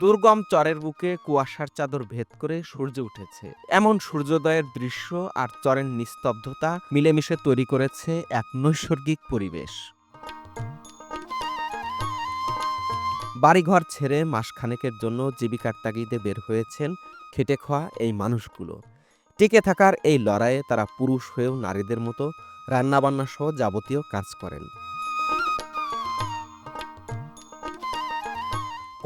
দুর্গম চরের বুকে কুয়াশার চাদর ভেদ করে সূর্য উঠেছে। এমন সূর্যোদয়ের দৃশ্য আর চরের নিস্তব্ধতা মিলেমিশে তৈরি করেছে এক নৈসর্গিক পরিবেশ। বাড়িঘর ছেড়ে মাসখানেকের জন্য জীবিকার তাগিদে বের হয়েছেন খেটে খাওয়া এই মানুষগুলো। টিকে থাকার এই লড়াইয়ে তারা পুরুষ হয়েও নারীদের মতো রান্নাবান্না সহ যাবতীয় কাজ করেন।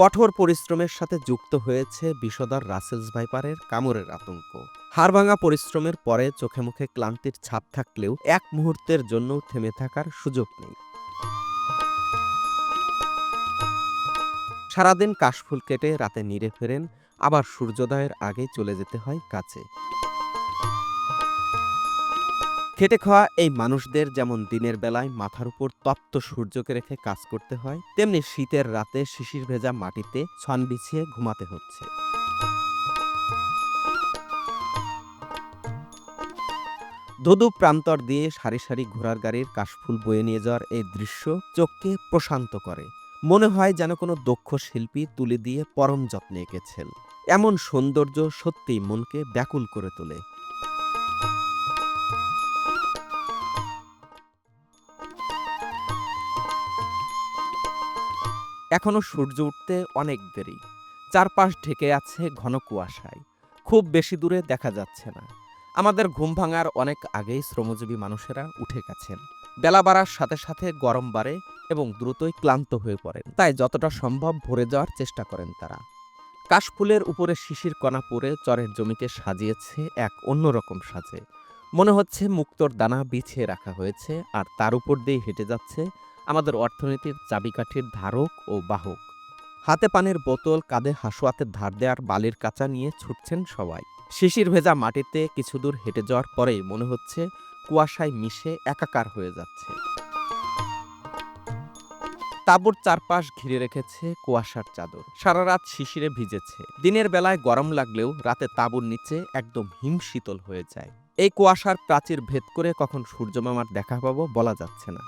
কঠোর পরিশ্রমের সাথে যুক্ত হয়েছে বিষধর রাসেলস ভাইপারের কামড়ের আতঙ্ক। হাড়ভাঙা পরিশ্রমের পরে চোখে মুখে ক্লান্তির ছাপ থাকলেও এক মুহূর্তের জন্য থেমে থাকার সুযোগ নেই। সারাদিন কাশফুল কেটে রাতে নিড়ে ফেরেন, আবার সূর্যোদয়ের আগেই চলে যেতে হয় কাছে। খেটে খাওয়া এই মানুষদের যেমন দিনের বেলায় মাথার উপর তপ্ত সূর্যকে রেখে কাজ করতে হয়, তেমনি শীতের রাতে শিশির ভেজা মাটিতে ছন বিছিয়ে ঘুমাতে হচ্ছে। ধুধু প্রান্তর দিয়ে সারি সারি ঘোড়ার গাড়ির কাশফুল বয়ে নিয়ে যাওয়ার এই দৃশ্য চোখকে প্রশান্ত করে। মনে হয় যেন কোনো দক্ষ শিল্পী তুলে দিয়ে পরম যত্নে এঁকেছেন। এমন সৌন্দর্য সত্যিই মনকে ব্যাকুল করে তোলে। এখনও সূর্য উঠতে অনেক দেরি। চারপাশ ঢেকে আছে ঘন কুয়াশায়। খুব বেশি দূরে দেখা যাচ্ছে না। আমাদের ঘুম ভাঙার অনেক আগেই শ্রমজীবী মানুষেরা উঠে গেছেন। বেলা বাড়ার সাথে সাথে গরম বাড়ে এবং দ্রুতই ক্লান্ত হয়ে পড়েন। তাই যতটা সম্ভব ভরে যাওয়ার চেষ্টা করেন তারা। কাশফুলের উপরে শিশির কণা পরে চরের জমিকে সাজিয়েছে এক অন্যরকম সাজে। মনে হচ্ছে মুক্তোর দানা বিছিয়ে রাখা হয়েছে আর তার উপর দিয়ে হেঁটে যাচ্ছে আমাদের অর্থনীতির চাবিকাঠির ধারক ও বাহক। হাতে পানের বোতল, কাঁধে হাসুয়াতে ধার দেওয়ার বালির কাঁচা নিয়ে ছুটছেন সবাই। শিশির ভেজা মাটিতে কিছু দূর হেঁটে যাওয়ার পরেই মনে হচ্ছে কুয়াশায় মিশে একাকার হয়ে যাচ্ছে। তাঁবুর চারপাশ ঘিরে রেখেছে কুয়াশার চাদর। সারা রাত শিশিরে ভিজেছে। দিনের বেলায় গরম লাগলেও রাতে তাঁবুর নিচে একদম হিম শীতল হয়ে যায়। এই কুয়াশার প্রাচীর ভেদ করে কখন সূর্যমামার দেখা পাবো বলা যাচ্ছে না।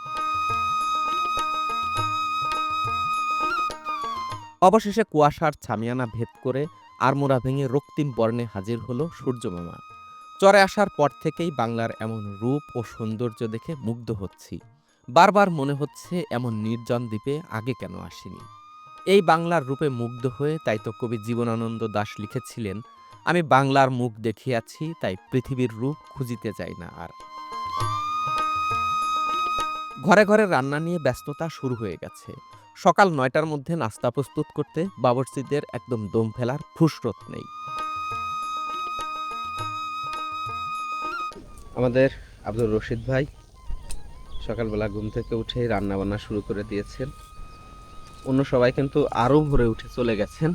অবশেষে কুয়াশার ছামিয়ানা ভেদ করে আড়মোড়া ভেঙে রক্তিম বর্ণে হাজির হলো সূর্যমামা। চরে আসার পর থেকেই বাংলার এমন রূপ ও সৌন্দর্য দেখে মুগ্ধ হচ্ছি। বারবার মনে হচ্ছে এমন নির্জন দ্বীপে আগে কেন আসিনি। এই বাংলার রূপে মুগ্ধ হয়ে তাই তো কবি জীবনানন্দ দাশ লিখেছিলেন, আমি বাংলার মুখ দেখিয়াছি, তাই পৃথিবীর রূপ খুঁজিতে যাই না আর। ঘরে ঘরে রান্না নিয়ে ব্যস্ততা শুরু হয়ে গেছে। সকাল নয়টার মধ্যে নাস্তা প্রস্তুত করতে বাবরচিদের একদম দম ফেলার ফুসরত নেই। আমাদের আব্দুর রশিদ ভাই সকালবেলা ঘুম থেকে উঠে রান্না বান্না শুরু করে দিয়েছেন। অন্য সবাই কিন্তু আরও ভোরে উঠে চলে গেছেন।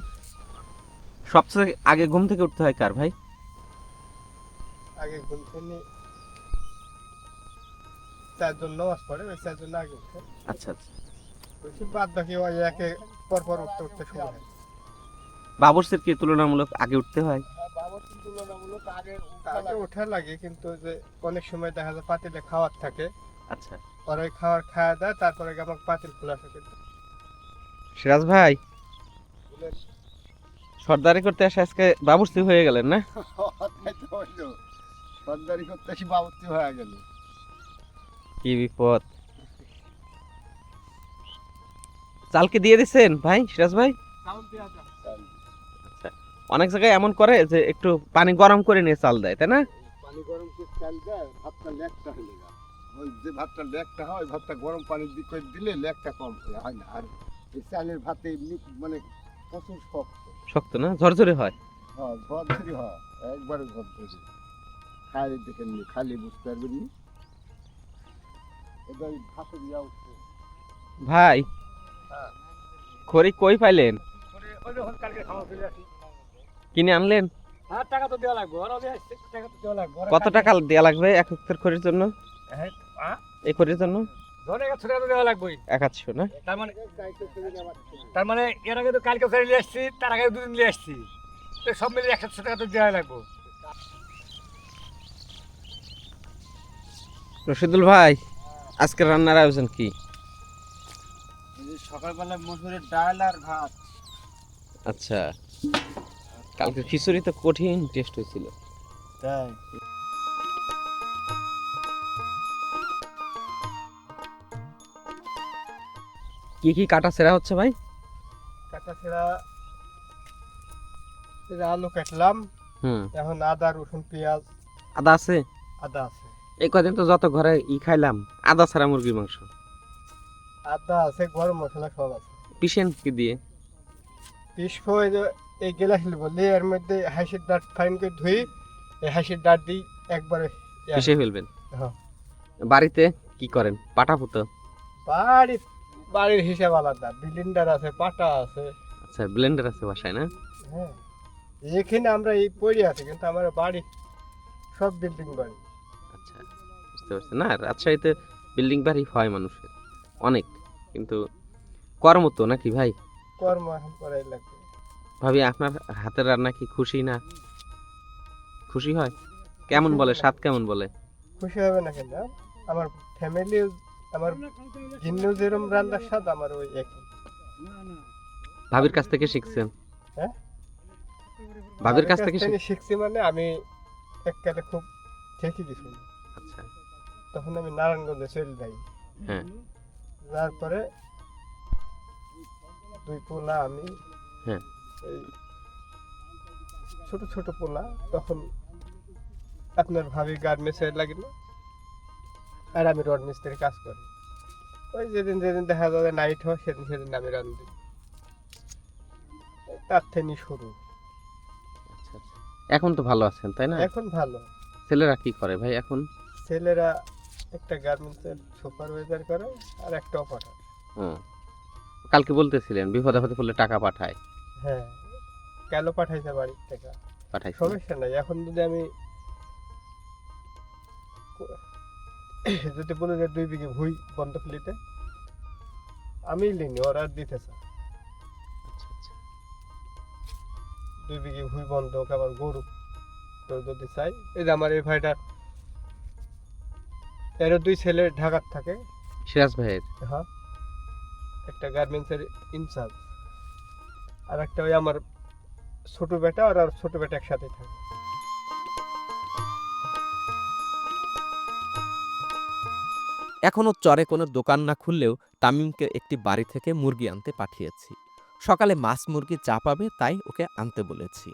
সবচেয়ে আগে ঘুম থেকে উঠতে হয় কার ভাই? আগে ঘুম থেকে চারজন নামাজ পড়ে চারজন আগে আচ্ছা আচ্ছা। বাদ বাকি ওই একে পর পর উঠতে উঠতে শুরু হয়। বাবরচির কি তুলনামূলক আগে উঠতে হয়? আগে ওঠা লাগে। কিন্তু ওই যে অনেক সময় দেখা যায় পাতিলে খাওয়ার থাকে। আচ্ছা। ওই খাওয়ার খাওয়া দেয় তারপরে আমার পাতিল খোলা থাকে সিরাজ ভাই সর্দারি করতে আসে আজকে বাবুর্চি হয়ে গেলেন না? সর্দারি করতে এসে বাবতি হয়ে গেল। কি বিপদ। চালকে দিয়ে দিচ্ছেন ভাই সিরাজ ভাই? আচ্ছা অনেক জায়গায় এমন করে যে একটু পানি গরম করে নিয়ে চাল দেয় তাই না? পানি গরম করে চাল দেয় ভাতটা লেকটা হয়ে যায়। ওই যে ভাতটা লেকটা হয় ভাতটা গরম পানি দিয়ে করে দিলে লেকটা কম হয় না? আর এই চালের ভাতে এমনি মানে প্রচুর শক্ত। শক্ত না ঝরঝরে হয়? হ্যাঁ ঝরঝরি হয় একবারে ঝরঝরি। খালি দেখেন খালি বুঝতে পারবেন ভাই। খড়ি কই পাইলেন? কিনে আনলেন? হ্যাঁ কত টাকা দেওয়া লাগবে এক হেক্টর খড়ির জন্য? হ্যাঁ, এই খড়ির জন্য? একশো না? তার মানে তার মানে এর আগে তো কালকে ফেরে নিয়ে আসছি তার আগে দুদিন নিয়ে আসছি। তো সব মিলে একশো টাকা তো দেওয়া লাগবে। রশিদুল ভাই আজকে রান্নার আয়োজন কি? সকালবেলা মসুরের ডাল আর ভাত। আচ্ছা কালকে খিচুড়ি তো কঠিন টেস্ট হয়েছিল। তাই। কি কি কাটা সেরা হচ্ছে ভাই? কাটা ছেঁড়া আলু কাটলাম হুম। এখন আদা রসুন পেঁয়াজ। আদা আছে? আদা আছে। এই কদিন তো যত ঘরে ই খাইলাম আদা ছাড়া মুরগির মাংস। আদা আছে গরম মশলা সব আছে। পিসেন কি দিয়ে? পিসব এই এই গেলাস বললি এর মধ্যে হাঁসের ডাট ফাইন করে ধুই এই হাঁসের ডাট দিই একবারে পিসে ফেলবেন? হ্যাঁ। বাড়িতে কি করেন? পাটা পুতো? বাড়ি বাড়ির হিসাব আলাদা। বিলিন্ডার আছে পাটা আছে। আচ্ছা ব্লেন্ডার আছে বাসায় না? হ্যাঁ। এখানে আমরা এই পড়ে আছি কিন্তু আমার বাড়ি সব বিল্ডিং বাড়ি। আচ্ছা বুঝতে পারছি। না রাজশাহীতে বিল্ডিং বাড়ি হয় মানুষের। অনেক কিন্তু কর্ম তো নাকি ভাই? কর্ম এখন করাই লাগবে। ভাবি আপনার হাতের রান্না কি খুশি না? খুশি হয়? কেমন বলে? স্বাদ কেমন বলে? খুশি হবে না কেন? আমার ফ্যামিলি আমার ভিন্ন যেরকম রান্নার স্বাদ আমার ওই একই। ভাবির কাছ থেকে শিখছেন? হ্যাঁ? ভাবির কাছ থেকে শিখছি মানে আমি এককালে খুব ঠিকই দিছি। আচ্ছা। তখন আমি নারায়ণগঞ্জে চলে যাই। হ্যাঁ। তারপরে দুই পোলা আমি হ্যাঁ। এই ছোট ছোট পোলা তখন আপনার ভাবি গার্মেন্টসে লাগিল আর আমি রড মিস্ত্রি কাজ করি। ওই যেদিন যেদিন দেখা যাবে নাইট হয় সেদিন সেদিন আমি রান্ধি তার থেকে শুরু। আচ্ছা আচ্ছা। এখন তো ভালো আছেন তাই না? এখন ভালো। ছেলেরা কি করে ভাই এখন? ছেলেরা একটা গার্মেন্টসের সুপারভাইজার করে আর একটা অপারেটর হুম। কালকে বলতেছিলেন বিপদ আপদে পড়লে টাকা পাঠায়। হ্যাঁ। কেন পাঠাইছে বাড়ির থেকে? পাঠাইছে। সমস্যা নাই এখন যদি আমি যদি বলে যে দুই বিঘে ভুই বন্ধক নিতে আমি লিনি ওরা দিতেছে। আচ্ছা আচ্ছা। দুই বিঘে ভুই বন্ধক আবার গরু তো যদি চাই এই যে আমার এই ভাইটা এর দুই ছেলে ঢাকার থাকে। সিরাজ ভাইয়ের? হ্যাঁ। একটা গার্মেন্টসের ইনচার্জ। আর একটা ওই আমার ছোট বেটা আর আর ছোট বেটা একসাথে থাকে। এখনও চরে কোনো দোকান না খুললেও তামিমকে একটি বাড়ি থেকে মুরগি আনতে পাঠিয়েছি। সকালে মাছ মুরগি চা পাবে তাই ওকে আনতে বলেছি।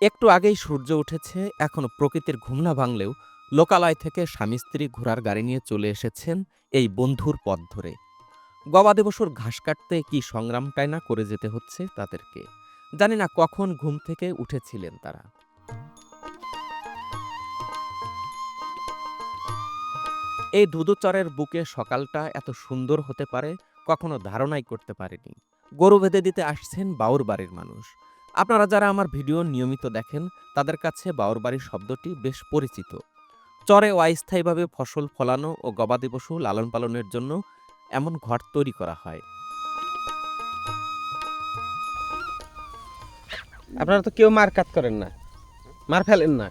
একটু আগেই সূর্য উঠেছে, এখনও প্রকৃতির ঘুম না ভাঙলেও লোকালয় থেকে স্বামী স্ত্রী ঘোড়ার গাড়ি নিয়ে চলে এসেছেন এই বন্ধুর পথ ধরে। গবাদি পশুর ঘাস কাটতে কি সংগ্রামটাই না করে যেতে হচ্ছে তাদেরকে? জানি না কখন ঘুম থেকে উঠেছিলেন তারা। এই দুদুচরের বুকে সকালটা এত সুন্দর হতে পারে, কখনো ধারণাই করতে পারেনি। গরু বেঁধে দিতে আসছেন বাউর বাড়ির মানুষ। আপনারা যারা আমার ভিডিও নিয়মিত দেখেন তাদের কাছে বাউর বাড়ির শব্দটি বেশ পরিচিত। চরে অস্থায়ীভাবে ফসল ফলানো ও গবাদি পশু লালন পালনের জন্য এমন ঘর তৈরি করা হয়। আপনারা তো কেউ মার কাট করেন না। মার ফেলেন না।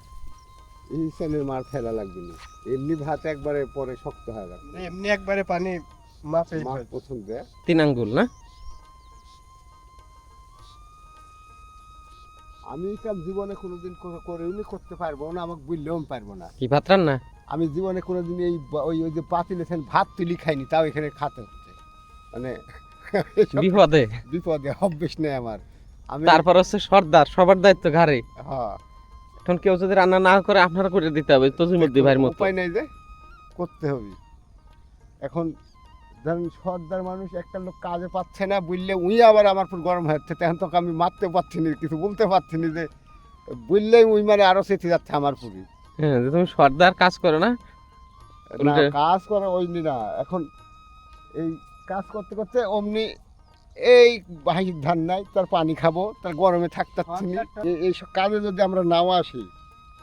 ছেলের মার ফেলা লাগবে না। এমনি ভাত একবারে পরে শক্ত হয়ে যাবে। এমনি একবারে পানি মাপে পছন্দ তিন আঙ্গুল না? আমি কাম জীবনে কোনোদিন করে- করেওনি করতে পারব না আমাকে বললেও আমি পারব না। কি ভাত রান্না? আমি জীবনে কোনোদিন এই ওই ওই যে পাতিলে সেন ভাত তুলি খাইনি তাও এখানে খাতে হচ্ছে। মানে বিপদে। বিপদে অভ্যেস নেই আমার। আমি তারপর হচ্ছে সর্দার সবার দায়িত্ব ঘাড়ে। হ্যাঁ। এখন কেউ যদি রান্না না করে আপনারা করে দিতে হবে তজিমুদ্দি ভাইয়ের মতো। উপায় নাই যে করতে হবে। এখন ধরেন সর্দার মানুষ একটা লোক কাজে পাচ্ছে না বললে উই আবার আমার উপর গরম হচ্ছে তখন তোকে আমি মারতে পারছি না কিছু বলতে পারছি না যে বললেই উই মানে আরও চেতে যাচ্ছে আমার পুরি হ্যাঁ যে তুমি সর্দার কাজ করো না? না কাজ করে ওই না এখন এই কাজ করতে করতে অমনি এই বাহির ধান নাই তার পানি খাব তার গরমে থাকতে পারছি না। এই- এইসব কাজে যদি আমরা নাও আসি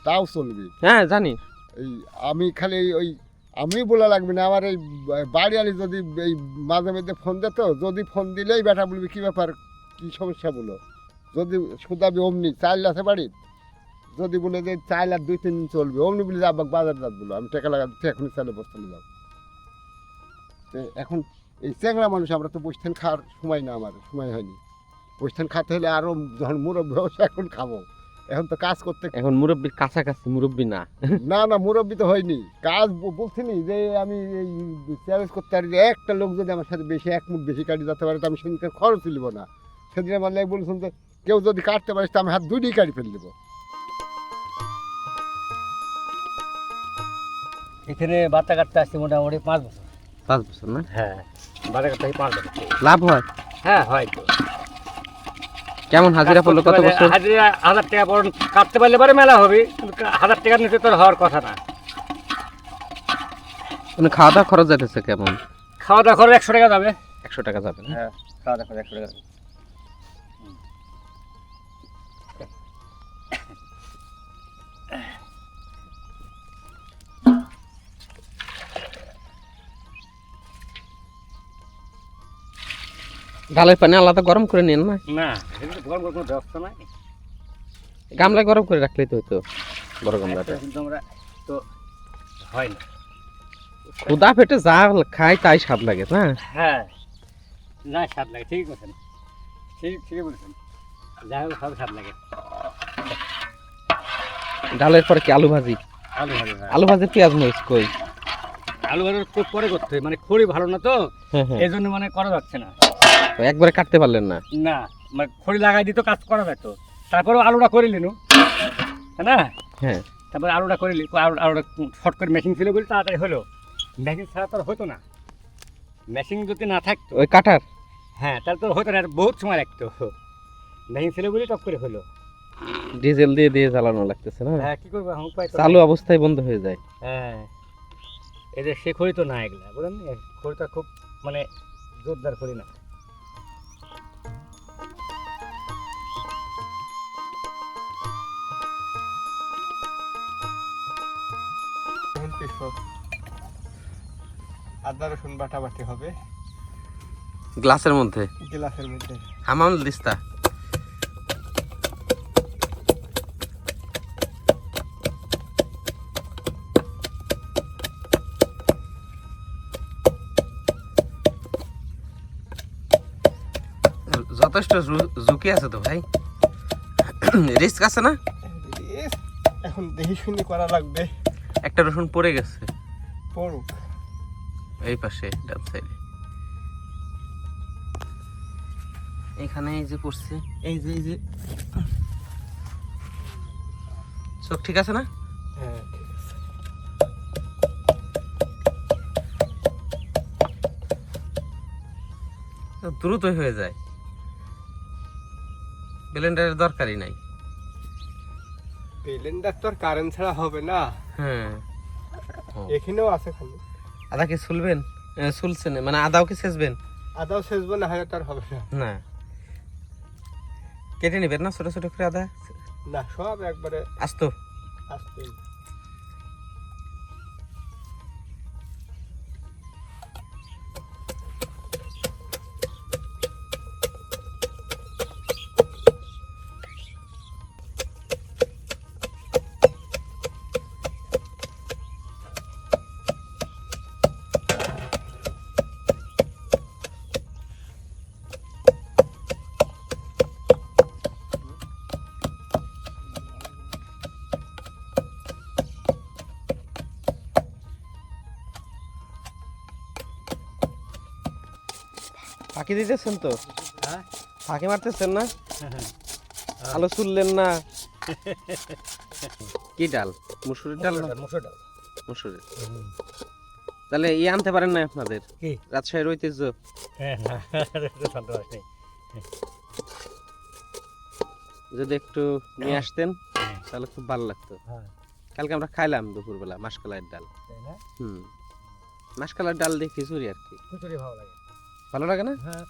তাও চলবে। হ্যাঁ জানি। এই আমি খালি ওই আমি বলা লাগবে না, আমার এই বাড়ি আলি যদি এই মাঝে মধ্যে ফোন দিত, যদি ফোন দিলেই বেটা বলবি, কী ব্যাপার? কী সমস্যা বলো? যদি সুদাবি অমনি চাইল আছে বাড়ির, যদি বলে যে চাইল আর দুই, তিন দিন চলবে, অমনি বলে যে, আব্বা, বাজার যাত বলো, আমি টাকা লাগা দিচ্ছি এখনই চাইলে বসতে যাব এখন এই চ্যাংরা মানুষ, আমরা তো বসতেন খাওয়ার সময় না, আমার সময় হয়নি। বসতেন খাতে হলে আরও যখন মুরব্বী এখন খাব। এখন তো কাজ করতে এখন মুরব্বীর কাছাকাছি মুরব্বী না। না না মুরব্বী তো হয়নি। কাজ বলছিনি যে আমি এই চ্যালেঞ্জ করতে পারি যে একটা লোক যদি আমার সাথে বেশি এক মুখ বেশি কাটি যেতে পারে তো আমি সেদিনকে খরচ তুলব না। সেদিন আমার লেগে বলেছেন যে কেউ যদি কাটতে পারিস তো আমি হাত দুইটাই কাটি ফেলে দেবো। এখানে বাচ্চা কাটতে আসছে মোটামুটি পাঁচ বছর। পাঁচ বছর না? হ্যাঁ বাচ্চা কাটতে পাঁচ বছর। লাভ হয়? হ্যাঁ হয় তো। কেমন হাজিরা পড়ল? কত বছর? হাজিরা হাজার টাকা পড়ুন কাটতে পারলে পরে মেলা হবে হাজার টাকার নিচে তোর হওয়ার কথা না। মানে খাওয়া দাওয়া খরচ যাইতেছে কেমন? খাওয়া দাওয়া খরচ একশো টাকা যাবে। একশো টাকা যাবে হ্যাঁ খাওয়া দাওয়া খরচ একশো টাকা ডালের পানি আলাদা গরম করে নিন না? না গরম কোনো ব্যবস্থা নাই। গামলায় গরম করে রাখলে তো হতো বড় গামলাটা। কিন্তু আমরা তো হয় না। ক্ষুদা পেটে যা খাই তাই স্বাদ লাগে না? হ্যাঁ না স্বাদ লাগে ঠিকই বলছেন। ঠিক ঠিকই বলছেন। যাই হোক সব স্বাদ লাগে। ডালের পরে কি আলু ভাজি? আলু ভালো হয়। আলু ভাজি পেঁয়াজ মরিচ কই? আলু খুব পরে করতে মানে খড়ি ভালো না তো? হ্যাঁ হ্যাঁ। এই জন্য মানে করা যাচ্ছে না। একবারে কাটতে পারলেন না। না মানে খড়ি লাগাই দিত কাজ করা যেত তারপরেও আলুটা করে নিনু না? হ্যাঁ। তারপরে আলুটা করে আলুটা শর্ট করে মেশিন ছিল বলে তাড়াতাড়ি হলো। মেশিন ছাড়া তো আর হতো না। মেশিন যদি না থাকতো ওই কাটার? হ্যাঁ তাহলে তো হতো না আর বহুত সময় লাগতো। মেশিন ছিল বলে টপ করে হলো। ডিজেল দিয়ে দিয়ে জ্বালানো লাগতেছে না? হ্যাঁ কি করব চালু অবস্থায় বন্ধ হয়ে যায়। হ্যাঁ। এদের সে খড়ি তো না এগুলা বুঝলেন? না? খড়িটা খুব মানে জোরদার খড়ি না। আদা রসুন বাটাবাটি হবে। গ্লাসের মধ্যে? গ্লাসের মধ্যে। হামাম দিস্তা। যথেষ্ট ঝুঁকি আছে তো ভাই? রিস্ক আছে না? এখন দেখি শুনি করা লাগবে। একটা রসুন পড়ে গেছে। পড়ুক। এই পাশে ডান সাইডে। এখানে এই যে পড়ছে। এই যে এই যে। চোখ ঠিক আছে না? হ্যাঁ দ্রুতই হয়ে যায়। ব্লেন্ডারের দরকারই নাই। ব্লেন্ডার তো আর কারেন্ট ছাড়া হবে না। হ্যাঁ। এখানেও আছে খালি। আদা কি শুলবেন না মানে আদাও কি সেচবেন? আদাও শেষবো না হলে তার হবে না। না। কেটে নেবেন না ছোট ছোট করে আদা? না সব একবারে আসতো। আসতে ফাঁকি দিতেছেন তো? হ্যাঁ? ফাঁকি মারতেছেন না? আলো শুনলেন না? কি ডাল? মুসুরির ডাল না মুসুর ডাল। মুসুরির। তাহলে ইয়ে আনতে পারেন না আপনাদের? কি? রাজশাহীর ঐতিহ্য। হ্যাঁ যদি একটু নিয়ে আসতেন তাহলে খুব ভালো লাগতো। হ্যাঁ। কালকে আমরা খাইলাম দুপুরবেলা মাসকালাইয়ের ডাল। তাই না? হুম। মাসকালার ডাল দিয়ে খিচুড়ি আর কি। খিচুড়ি ভালো লাগে। ভালো লাগে না? হ্যাঁ।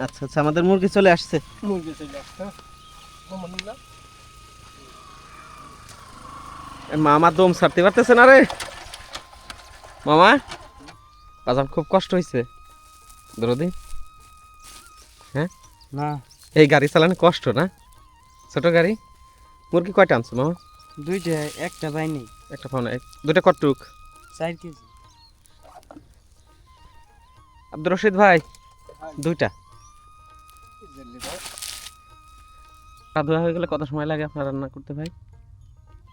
আচ্ছা আচ্ছা আমাদের মুরগি চলে আসছে। মুরগি চলে আসছে মামা দম ছাড়তে পারতেছে না রে। মামা বাজার খুব কষ্ট হয়েছে দরদি। হ্যাঁ? না। এই গাড়ি চালানো কষ্ট না? ছোট গাড়ি। মুরগি কয়টা আনছো মামা? দুইটা একটা বাইনি একটা পাও না এক- দুইটা কটুক চার কেজি। আব্দুর রশিদ ভাই দুইটা। ধোয়া হয়ে গেলে কত সময় লাগে আপনার রান্না করতে ভাই?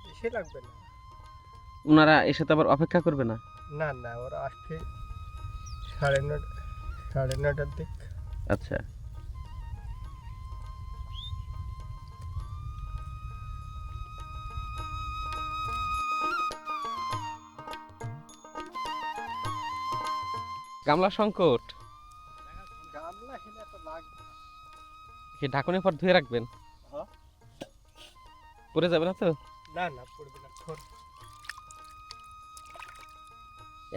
বেশি লাগবে না। ওনারা এসে তো আবার অপেক্ষা করবে না? না না ওরা আসছে সাড়ে নটা সাড়ে নটার দিক। আচ্ছা। গামলা সংকট। কি ঢাকনের পর ধুয়ে রাখবেন? হ্যাঁ। পরে যাবে না তো? না না পড়বে না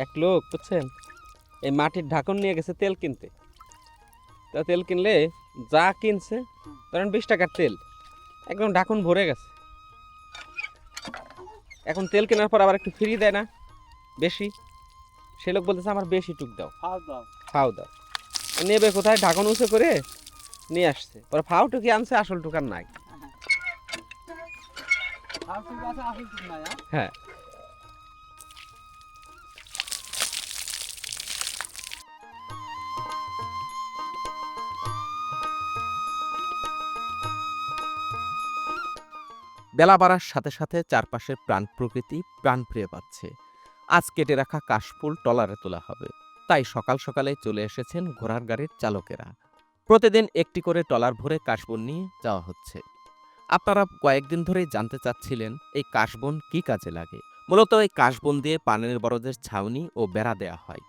এক লোক বুঝছেন? এই মাটির ঢাকন নিয়ে গেছে তেল কিনতে। তা তেল কিনলে যা কিনছে ধরেন বিশ টাকার তেল একদম ঢাকন ভরে গেছে। এখন তেল কেনার পর আবার একটু ফ্রি দেয় না বেশি। সে লোক বলতেছে আমার বেশি টুক দাও। ফাও দাও। নেবে কোথায়? ঢাকন উঁচু করে নিয়ে আসছে। পরে ফাও টুকি আনছে আসল টুকার নাই। হ্যাঁ? হ্যাঁ। বেলা বাড়ার সাথে সাথে চারপাশের প্রাণ প্রকৃতি প্রাণ প্রিয় পাচ্ছে। আজ কেটে রাখা কাশফুল টলারে তোলা হবে। তাই সকাল সকালে চলে এসেছেন ঘোড়ার গাড়ির চালকেরা। প্রতিদিন একটি করে টলার ভরে কাশবন নিয়ে যাওয়া হচ্ছে। আপনারা কয়েকদিন ধরেই জানতে চাচ্ছিলেন, এই কাশবন কি কাজে লাগে? মূলত এই কাশবন দিয়ে পানের বরজের ছাউনি ও বেড়া দেয়া হয়।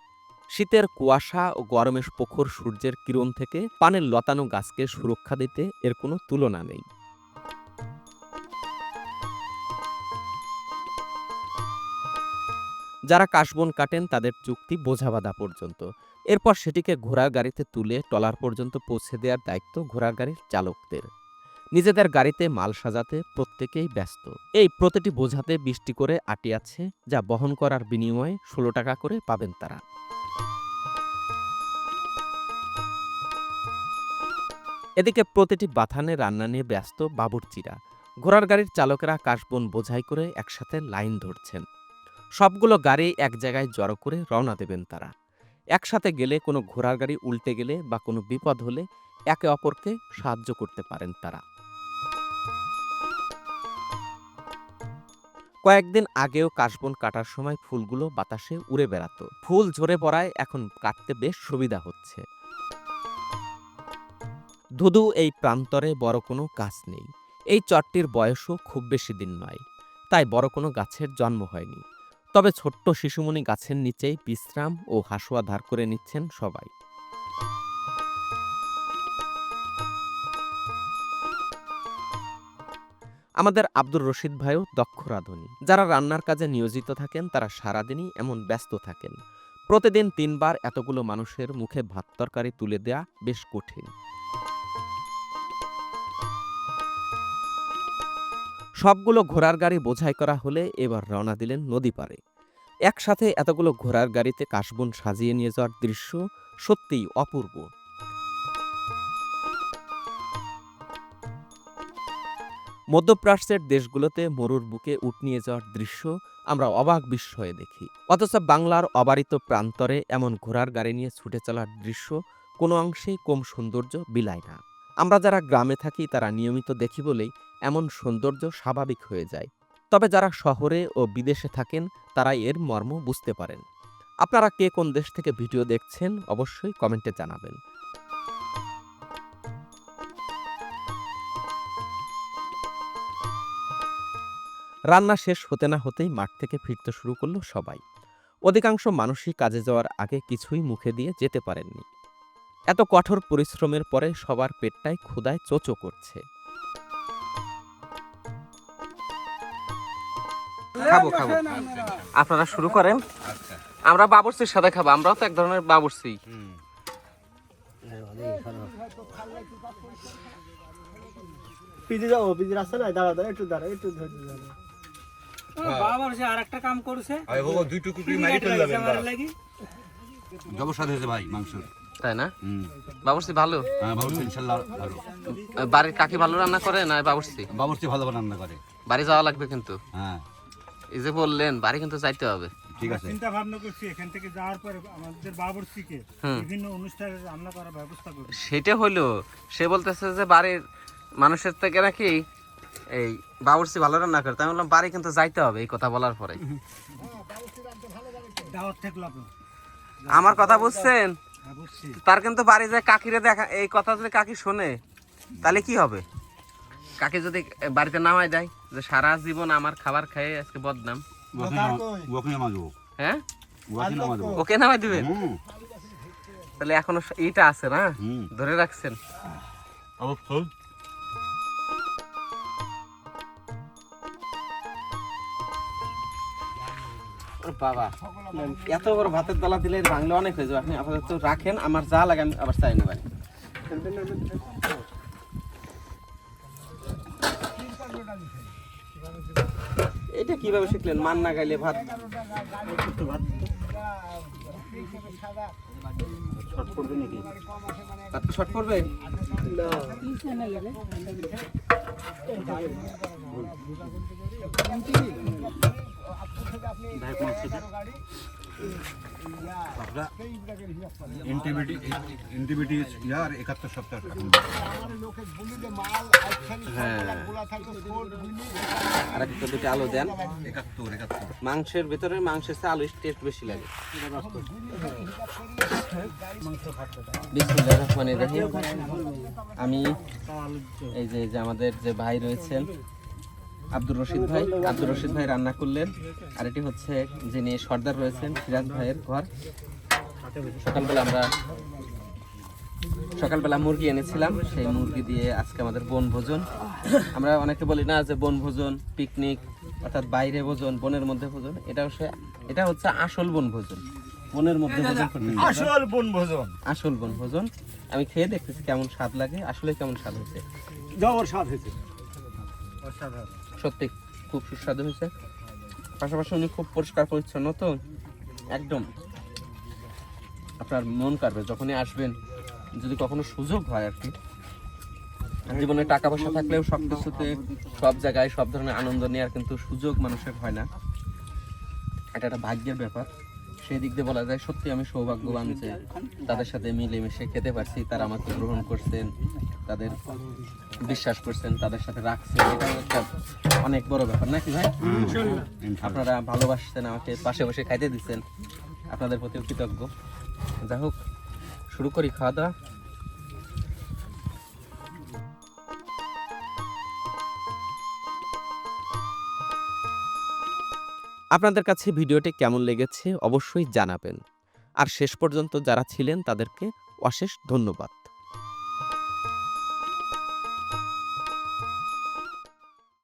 শীতের কুয়াশা ও গরমের প্রখর সূর্যের কিরণ থেকে পানের লতানো গাছকে সুরক্ষা দিতে এর কোনো তুলনা নেই। যারা কাশবন কাটেন তাদের চুক্তি বোঝা বাঁধা পর্যন্ত। এরপর সেটিকে ঘোড়ার গাড়িতে তুলে টলার পর্যন্ত পৌঁছে দেওয়ার দায়িত্ব ঘোড়ার গাড়ির চালকদের। নিজেদের গাড়িতে মাল সাজাতে প্রত্যেকেই ব্যস্ত। এই প্রতিটি বোঝাতে বৃষ্টি করে আটি আছে, যা বহন করার বিনিময়ে ষোলো টাকা করে পাবেন তারা। এদিকে প্রতিটি বাথানে রান্না নিয়ে ব্যস্ত বাবুর্চিরা। ঘোড়ার গাড়ির চালকেরা কাশবন বোঝাই করে একসাথে লাইন ধরছেন। সবগুলো গাড়ি এক জায়গায় জড়ো করে রওনা দেবেন তারা। একসাথে গেলে, কোনো ঘোড়ার গাড়ি উল্টে গেলে বা কোনো বিপদ হলে একে অপরকে সাহায্য করতে পারেন তারা। কয়েকদিন আগেও কাশবন কাটার সময় ফুলগুলো বাতাসে উড়ে বেড়াতো। ফুল ঝরে পড়ায় এখন কাটতে বেশ সুবিধা হচ্ছে। ধুধু এই প্রান্তরে বড় কোনো গাছ নেই। এই চটটির বয়সও খুব বেশি দিন নয়। তাই বড় কোনো গাছের জন্ম হয়নি। তবে ছোট্ট শিশুমণি গাছের নিচেই বিশ্রাম ও হাসুয়া ধার করে নিচ্ছেন সবাই। আমাদের আব্দুর রশিদ ভাইও দক্ষ রাঁধুনি। যারা রান্নার কাজে নিয়োজিত থাকেন, তারা সারাদিনই এমন ব্যস্ত থাকেন। প্রতিদিন তিনবার এতগুলো মানুষের মুখে ভাত তরকারি তুলে দেয়া বেশ কঠিন। সবগুলো ঘোড়ার গাড়ি বোঝাই করা হলে এবার রওনা দিলেন নদী পারে একসাথে এতগুলো ঘোড়ার গাড়িতে কাশবন সাজিয়ে নিয়ে যাওয়ার দৃশ্য সত্যিই অপূর্ব। মধ্যপ্রাচ্যের দেশগুলোতে মরুর বুকে উঠ নিয়ে যাওয়ার দৃশ্য আমরা অবাক বিস্ময়ে দেখি। অথচ বাংলার অবারিত প্রান্তরে এমন ঘোড়ার গাড়ি নিয়ে ছুটে চলার দৃশ্য কোনো অংশেই কম সৌন্দর্য বিলায় না। আমরা যারা গ্রামে থাকি তারা নিয়মিত দেখি বলেই এমন সৌন্দর্য স্বাভাবিক হয়ে যায়। তবে যারা শহরে ও বিদেশে থাকেন, তারা এর মর্ম বুঝতে পারেন। আপনারা কে কোন দেশ থেকে ভিডিও দেখছেন, অবশ্যই কমেন্টে জানাবেন। রান্না শেষ হতে না হতেই মাঠ থেকে ফিরতে শুরু করল সবাই। অধিকাংশ মানুষই কাজে যাওয়ার আগে কিছুই মুখে দিয়ে যেতে পারেননি। এত কঠোর পরিশ্রমের পরে সবার পেটটাই ক্ষুদায় চোচো করছে। খাব খাব। আপনারা শুরু করেন। আমরা বাবুর্চির সাথে খাব আমরাও তো এক ধরনের বাবুর্চি। পিজি যাও পিজি রাস্তা নাই দাঁড়া দাঁড়া একটু দাঁড়া একটু ধৈর্য ধরো। বাবার সে আর কাম করছে। আরে বাবা দুই টুকরি মারি ফেলে যাবেন লাগি। জবর স্বাদ হয়েছে ভাই মাংস। তাই না? হুম। বাবুর্চি ভালো? হ্যাঁ বাবুর্চি ভালো। বাড়ির কাকি ভালো রান্না করে না বাবুর্চি? বাবুর্চি ভালো রান্না করে। বাড়ি যাওয়া লাগবে কিন্তু। হ্যাঁ। এই যে বললেন বাড়ি কিন্তু যাইতে হবে। ঠিক আছে। চিন্তা ভাবনা করছি এখান থেকে যাওয়ার পরে আমাদের বাবরচিকে। বিভিন্ন অনুষ্ঠানে রান্না করার ব্যবস্থা করব। সেটা হলো সে বলতেছে যে বাড়ির মানুষের থেকে নাকি এই বাবুর্চি ভালো রান্না করে। তাই আমি বললাম বাড়ি কিন্তু যাইতে হবে এই কথা বলার পরে। দাওয়াত থাকল আমার কথা বুঝছেন? হ্যাঁ তার কিন্তু বাড়ি যায় কাকিরে দেখা এই কথা যদি কাকি শোনে তাহলে কি হবে? কাকি যদি বাড়িতে নামাই দেয় যে সারা জীবন আমার খাবার খেয়ে আজকে বদনাম। ওকে হ্যাঁ? ওকে নামাই দিবেন? তাহলে এখনও এইটা আছে না? ধরে রাখছেন। বাবা এত বড় ভাতের তলা দিলে ভাঙলে অনেক হয়ে যাবে। আপনি আপাতত রাখেন আমার যা লাগে আমি আবার চাই নেবেন কীভাবে শিখলেন? মান না গাইলে ভাত? ভাত শর্ট পড়বে? ইয়ার একাত্তর সপ্তাহ হ্যাঁ। আর একটা দুটো আলু দেন। একাত্তর একাত্তর। মাংসের ভিতরে মাংসের চেয়ে আলুর টেস্ট বেশি লাগে। বিসমিল্লাহির আমি এই যে এই যে আমাদের যে ভাই রয়েছেন আব্দুর রশিদ ভাই। আব্দুর রশিদ ভাই রান্না করলেন। আর এটি হচ্ছে যিনি সর্দার রয়েছেন সিরাজ ভাইয়ের ঘর। সকালবেলা আমরা সকালবেলা মুরগি এনেছিলাম। সেই মুরগি দিয়ে আজকে আমাদের বনভোজন আমরা অনেকে বলি না যে বনভোজন পিকনিক অর্থাৎ বাইরে ভোজন বনের মধ্যে ভোজন। এটা হচ্ছে এটা হচ্ছে আসল বনভোজন বনের মধ্যে ভোজন আসল বনভোজন আসল বনভোজন আমি খেয়ে দেখতেছি কেমন স্বাদ লাগে। আসলে কেমন স্বাদ হয়েছে। জবর স্বাদ হয়েছে। অসাধারণ। সত্যি খুব সুস্বাদু হয়েছে। পাশাপাশি উনি খুব পরিষ্কার পরিচ্ছন্ন তো, একদম। আপনার মন কাটবে যখনই আসবেন, যদি কখনো সুযোগ হয় আর কি। জীবনে টাকা পয়সা থাকলেও সব কিছুতে সব জায়গায় সব ধরনের আনন্দ নেওয়ার কিন্তু সুযোগ মানুষের হয় না। এটা একটা ভাগ্যের ব্যাপার। সেই দিক দিয়ে বলা যায় সত্যি আমি সৌভাগ্যবান যে তাদের সাথে মিলেমিশে খেতে পারছি তারা আমাকে গ্রহণ করছেন তাদের বিশ্বাস করছেন তাদের সাথে রাখছেন। এটা একটা অনেক বড় ব্যাপার নাকি ভাই? আপনারা ভালোবাসছেন আমাকে পাশে বসে খাইতে দিচ্ছেন আপনাদের প্রতি কৃতজ্ঞ। যাই হোক শুরু করি খাওয়া দাওয়া আপনাদের কাছে ভিডিওটি কেমন লেগেছে অবশ্যই জানাবেন। আর শেষ পর্যন্ত যারা ছিলেন তাদেরকে অশেষ ধন্যবাদ।